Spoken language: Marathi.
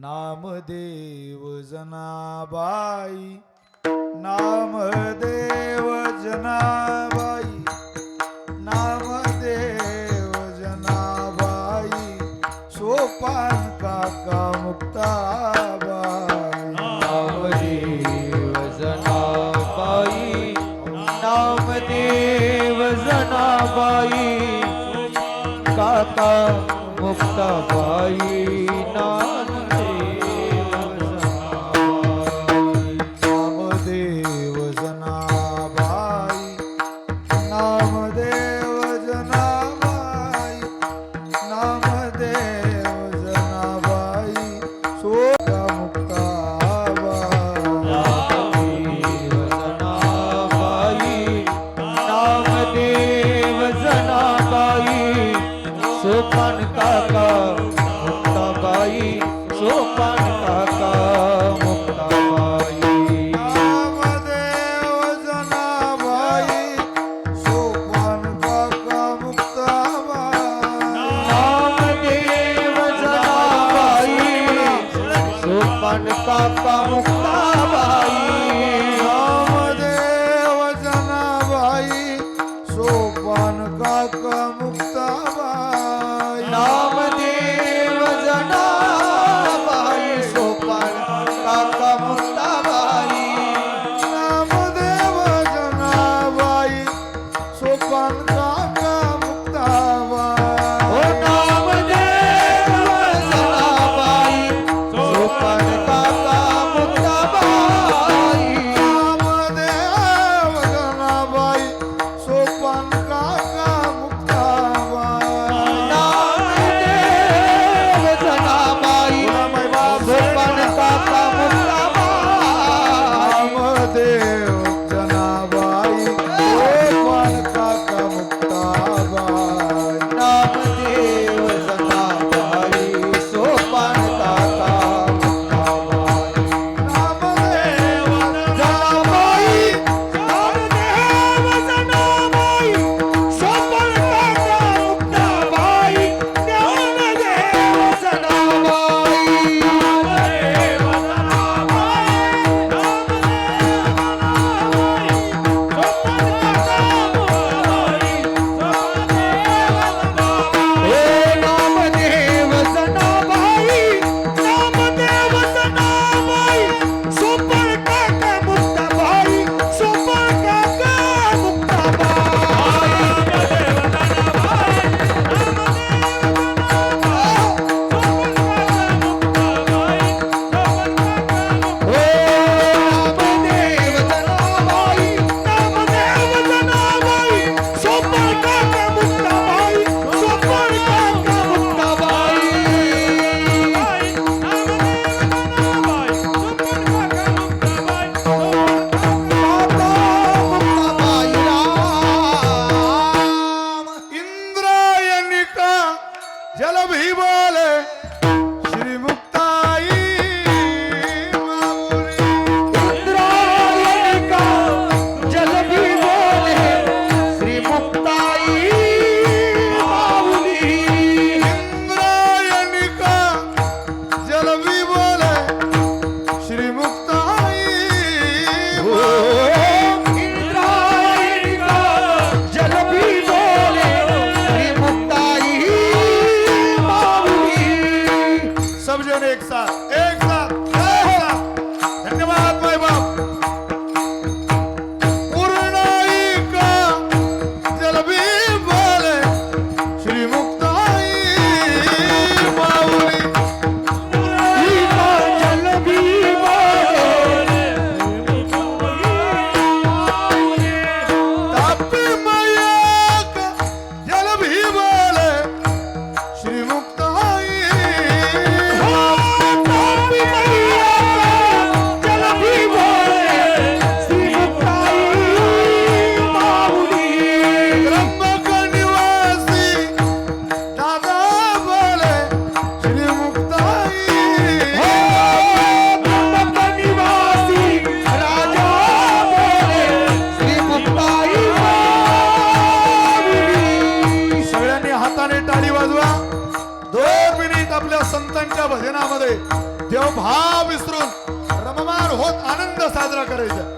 नामदेव जनाबाई नामदेव जनाबाई नाम ਬਨ ਕਾਕਾ ਮੁਕਤਾ ਬਾਈ। देवभाव विसरून रममान होत आनंद साजरा करायचा.